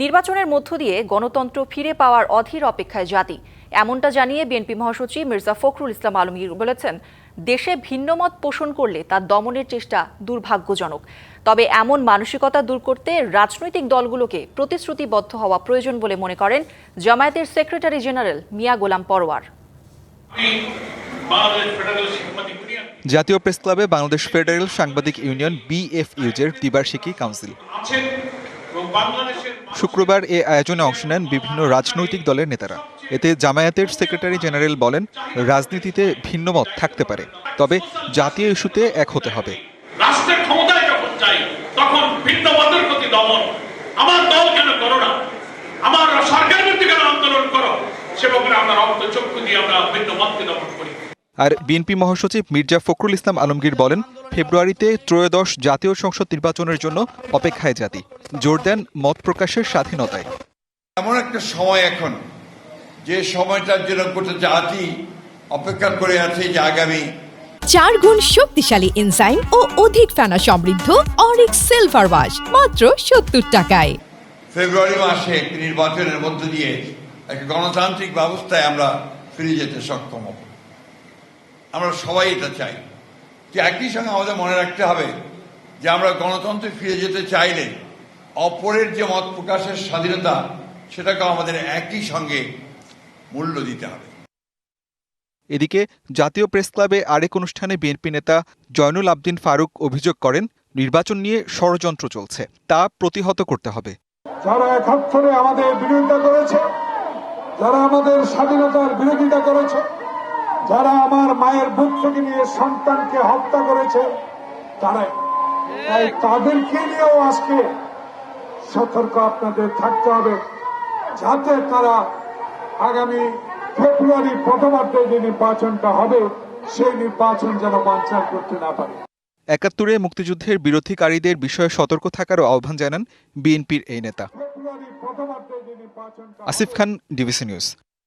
নির্বাচনের মধ্য দিয়ে গণতন্ত্র ফিরে পাওয়ার অধীর অপেক্ষায় জাতি। এমনটা জানিয়ে বিএনপি মহাসচিব মির্জা ফখরুল ইসলাম আলমগীর বলেছেন দেশে ভিন্নমত পোষণ করলে তা দমনের চেষ্টা দুর্ভাগ্যজনক। তবে এমন মানসিকতা দূর করতে রাজনৈতিক দলগুলোকে প্রতিশ্রুতিবদ্ধ হওয়া প্রয়োজন বলে মনে করেন জামায়াতের সেক্রেটারি জেনারেল মিয়া গোলাম ইউনিয়ন জাতীয় প্রেস ক্লাবে বাংলাদেশ ফেডারেল সাংবাদিক ইউনিয়ন বিএফইউজের দ্বিবার্ষিকী কাউন্সিল। শুক্রবার এ আয়োজনে অংশ নেন বিভিন্ন রাজনৈতিক দলের নেতারা। এতে জামায়াতের সেক্রেটারি জেনারেল বলেন রাজনীতিতে ভিন্নমত থাকতে পারে। তবে জাতীয় ইস্যুতে এক হতে হবে। রাষ্ট্রের ক্ষমতায় যখন চাই তখন ভিন্ন মতের প্রতি দমন। আমার দল কেন করো না? আমার সরকার কেন আন্দোলন করো? আমরা রক্ত চক্ষু দিয়ে আমরা ভিন্ন মতকে দমন করি। আর বিএনপি মহাসচিব মির্জা ফখরুল ইসলাম আলমগীর বলেন ফেব্রুয়ারিতে ত্রয়োদশ জাতীয় সংসদ নির্বাচনের জন্য অপেক্ষায় জাতি। জোর দেন মত প্রকাশের স্বাধীনতায়। এমন একটা সময় এখন যে সময়টার জন্য গোটা জাতি অপেক্ষা করে আছে যে আগামী চার গুণ শক্তিশালী এনজাইম ও অধিক ফেনা সমৃদ্ধ অরিক সিলভার ওয়াশ মাত্র সত্তর টাকায়। ফেব্রুয়ারি মাসে একটি নির্বাচনের মধ্য দিয়ে একটা গণতান্ত্রিক ব্যবস্থায় আমরা ফিরে যেতে সক্ষম হব। আমরা সবাই এটা চাই। যে একই সঙ্গে আমাদের মনে রাখতে হবে যে আমরা গণতন্ত্রে ফিরে যেতে চাইলে অপরের যে মত প্রকাশের স্বাধীনতা সেটাকে আমাদের একই সঙ্গে মূল্য দিতে হবে। এদিকে জাতীয় প্রেস ক্লাবে আরেক অনুষ্ঠানে বিএনপি নেতা জয়নুল আবদিন ফারুক অভিযোগ করেন নির্বাচন নিয়ে ষড়যন্ত্র চলছে তা প্রতিহত করতে হবে। যারা একাত্তরে আমাদের বিরোধিতা করেছে যারা আমাদের স্বাধীনতার বিরোধিতা করেছে যারা আমার মায়ের বুক থেকে নিয়ে সন্তানকে হত্যা করেছে তারাই তাই তাদেরকে নিয়েও আজকে সতর্ক আপনাদের থাকতে হবে যাতে তারা আগামী ফেব্রুয়ারি প্রথমার্ধে যে নির্বাচনটা হবে সেই নির্বাচন যেন বাঞ্চাল করতে না পারে। একাত্তরে মুক্তিযুদ্ধের বিরোধীকারীদের বিষয়ে সতর্ক থাকারও আহ্বান জানান বিএনপির এই নেতা। Asif Khan DBC news.